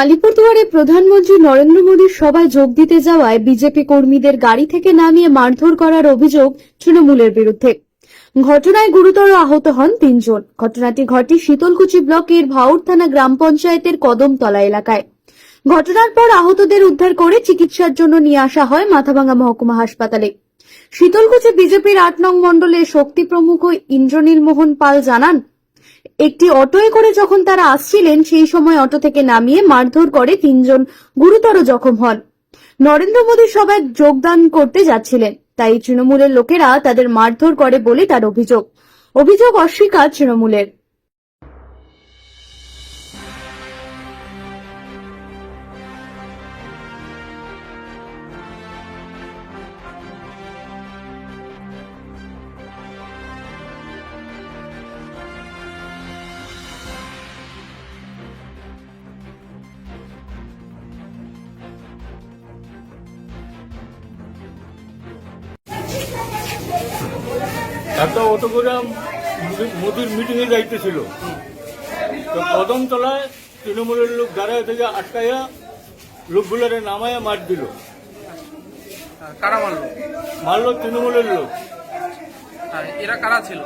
আলিপুরদুয়ারে প্রধানমন্ত্রী নরেন্দ্র মোদীর সভায় যোগ দিতে যাওয়ায় বিজেপি কর্মীদের গাড়ি থেকে নামিয়ে মারধর করার অভিযোগ তৃণমূলের বিরুদ্ধে। ঘটনায় গুরুতর আহত হন তিনজন। ঘটনাটি ঘটে শীতলকুচি ব্লকের ভাউর থানা গ্রাম পঞ্চায়েতের কদমতলা এলাকায়। ঘটনার পর আহতদের উদ্ধার করে চিকিৎসার জন্য নিয়ে আসা হয় মাথাভাঙ্গা মহকুমা হাসপাতালে। শীতলকুচি বিজেপির আট নং মণ্ডলের শক্তি প্রমুখ ইন্দ্রনীল মোহন পাল জানান একটি অটোয় করে যখন তারা আসছিলেন, সেই সময় অটো থেকে নামিয়ে মারধর করে তিনজন গুরুতর জখম হন। নরেন্দ্র মোদী সভায় যোগদান করতে যাচ্ছিলেন, তাই তৃণমূলের লোকেরা তাদের মারধর করে বলে তার অভিযোগ। অভিযোগ অস্বীকার তৃণমূলের। একটা অটো করে মোদি- মোদির মিটিংয়ে যাইতে ছিল তো কদমতলায় তৃণমূলের লোক দাঁড়ায় থেকে আটকাইয়া লোকগুলারে নামায়া মার দিল। কারা মারলো? মারলো তৃণমূলের লোক। এরা কারা ছিল?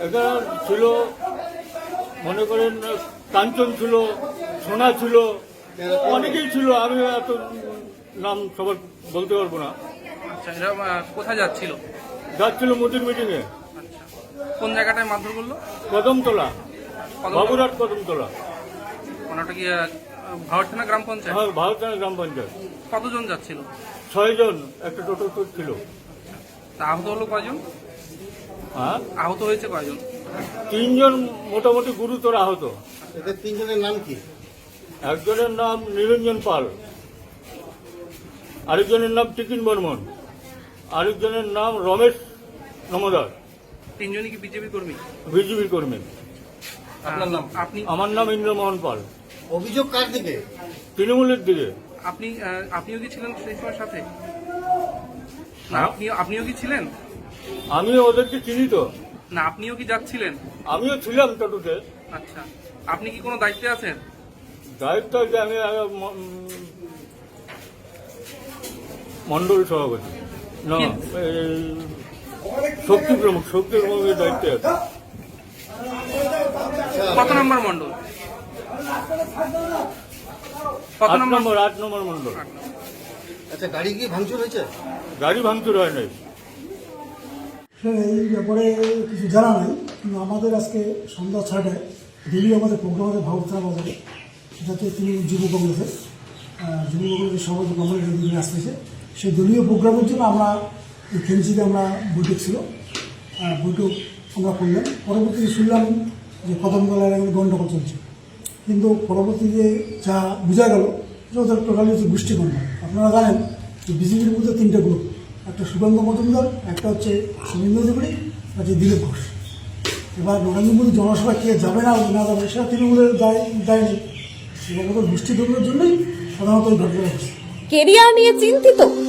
এখানে ছিল মনে করেন কাঞ্চন ছিল সোনা ছিল অনেকেই ছিল আমি এত নাম সবার বলতে পারব না। আচ্ছা এরা কোথায় যাচ্ছিল? যাচ্ছিল মোদির মিটিংয়ে আচ্ছা কোন জায়গাটায় মারধর করল? কদমতলা? বাবুরাট কদমতলা। ওটা কি আহ, গ্রাম পঞ্চায়েত? হ্যাঁ ভারত গ্রাম পঞ্চায়েত। কতজন যাচ্ছিল? ছয়জন একটা টোটো তো ছিল। তা আহত হলো কয়জন? হ্যাঁ? আহত হয়েছে কয়জন? তিনজন মোটামুটি গুরুতর আহত। এদের তিনজনের নাম কি? একজনের নাম নিরঞ্জন পাল। আরেকজনের নাম টিকিন বর্মন। আরেকজনের নাম রমেশ নমদার। তিনজনই কি বিজেপি কর্মী? বিজেপি কর্মী। আপনার নাম? আপনি আমার নাম ইন্দ্রমোহন পাল। অভিযোগ কার দিকে তৃণমূলের দিকে। আপনি আহ, আপনিও কি ছিলেন সেই সময় সাথে? না হ্যাঁ। আপনি আপনিও কি ছিলেন? আমি ওদেরকে চিনি তো। না আপনিও কি যাচ্ছিলেন? আমিও ছিলাম টোটোতে। আচ্ছা। আপনি কি কোনো দায়িত্বে আছেন? দায়িত্ব যে আমি আহ, ম- উম, মন্ডল সভাপতি। না এই, শক্তি প্রমুখ শক্তি প্রমুখের দায়িত্বে আছে। কত নম্বর মন্ডল কত নম্বর? আট নম্বর মন্ডল আচ্ছা গাড়ি কি ভাঙচুর হয়েছে? গাড়ি ভাঙচুর হয় নাই। এই ব্যাপারে কিছু জানা নেই কিন্তু আমাদের আজকে সন্ধ্যা ছয়টায় দিল্লি আমাদের প্রোগ্রাম আছে বাজারে সেটাতে তিনি যুব কংগ্রেসের যুব কংগ্রেসের সভাপতি কংগ্রেসের আসতেছে। সেই দলীয় প্রোগ্রামের জন্য আমরা ফেন্সিতে আমরা বৈঠক ছিল বৈঠক আমরা করলাম। পরবর্তীতে শুনলাম যে কদমতলার এখানে গণ্ডগোল চলছে। কিন্তু পরবর্তীতে যা বোঝা গেল যে ওদের টোটালি হচ্ছে গোষ্ঠীকর্ম আপনারা জানেন যে বিজেপির মধ্যে তিনটে গ্রুপ একটা সুগন্ধ মজুমদার, একটা হচ্ছে শুভেন্দু অধিকারী, একটা হচ্ছে দিলীপ ঘোষ। এবার নরেন্দ্র মোদী জনসভা কে যাবে না না যাবে, সেটা তৃণমূলের দায় দায় নেই। এবং ওদের জন্যই সাধারণত এই ঘটনা কেরিয়ার নিয়ে চিন্তিত?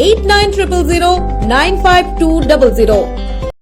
eight nine triple zero nine five two double zero